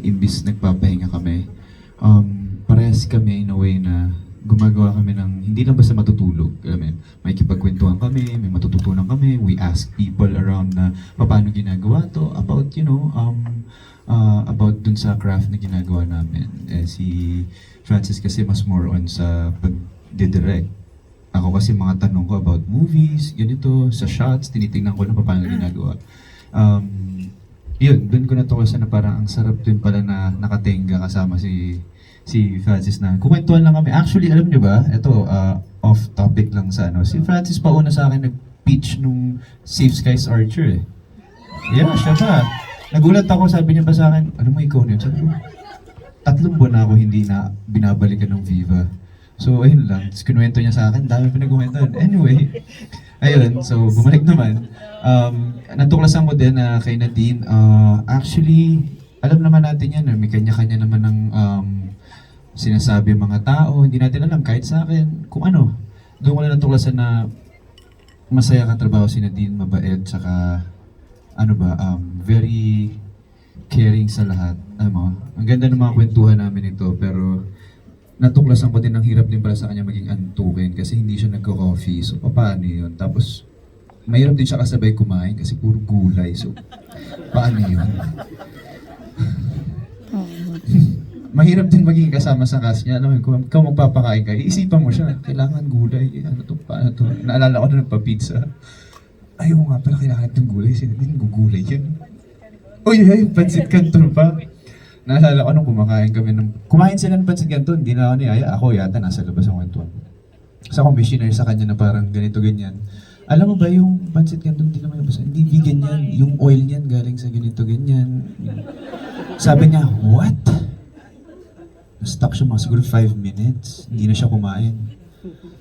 imbis nagpapahinga kami, um, parehas kami in a way na gumagawa kami ng, hindi lang basta matutulog. Alam mo may kipagkwentuhan kami, may matututunan kami, we ask people around na paano ginagawa to, about, you know, um, uh, about dun sa craft na ginagawa namin. Eh, si Francis kasi mas more on sa pag-direct. Ako kasi mga tanong ko about movies, ganito, sa shots, tinitingnan ko na paano ginagawa. Um, yun, dun ko natuklasan na parang ang sarap din pala na nakatenga kasama si si Francis na kuwentuhan lang kami. Actually, alam niyo ba, ito uh, off topic lang sa ano. Si Francis pa una sa akin nag-pitch nung Safe Skies Archer eh. Yeah, siya pa. Nagulat ako, sabi niya pa sa akin, ano mo ikaw na yun? Sabi ko, tatlong buwan na ako hindi na binabalikan ng Viva. So, ayun lang. Tapos kinuwento niya sa akin, dami pinagkuwentuhan. Anyway, ayun, so bumalik naman. Um, natuklasan mo din na kay Nadine, uh, actually, alam naman natin yan, eh, may kanya-kanya naman ng um, sinasabi mga tao, hindi natin alam, kahit sa akin, kung ano. Doon ko na natuklasan na masaya ka trabaho si Nadine, mabait, tsaka ano ba, um, very caring sa lahat. Mo, ang ganda ng mga kwentuhan namin ito, pero natuklasan ko din ang hirap din pala sa kanya maging antukin kasi hindi siya nagko-coffee. So, paano yun? Tapos, mahirap din siya kasabay kumain kasi puro gulay. So, paano yun? mahirap din maging kasama sa cast niya. Alam mo, kung ikaw magpapakain ka, iisipan mo siya, kailangan gulay. Eh, Ano to, paano to? Naalala ko na nagpa-pizza. Ayaw nga pala, kailangan ng gulay. Sino din gugulay yan? Uy, ay, pansit canton pa. Naalala ko nung kumakain kami ng... Kumain sila ng pansit canton, hindi na ako niyaya. Ako yata nasa labas ang kwentuhan. Sa commissioner sa kanya na parang ganito ganyan. Alam mo ba yung pansit canton, hindi naman basta, hindi vegan yan. Yung oil niyan galing sa ganito ganyan. Sabi niya, what? Na-stuck siya mga siguro 5 minutes. Hindi na siya kumain.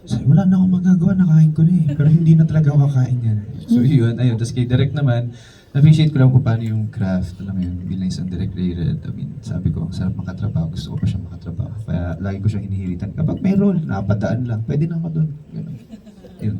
Sabi, wala na akong magagawa, nakain ko na eh. Pero hindi na talaga ako kakain yan. So yun, ayun. Tapos kay Direk naman, na-appreciate ko lang kung paano yung craft. Alam mo yun, bilang isang direct rated. I mean, sabi ko, ang sarap makatrabaho. Gusto ko pa siya makatrabaho. Kaya lagi ko siyang hinihilitan. Kapag may role, napadaan lang, pwede na ako doon. Ganun. Yun.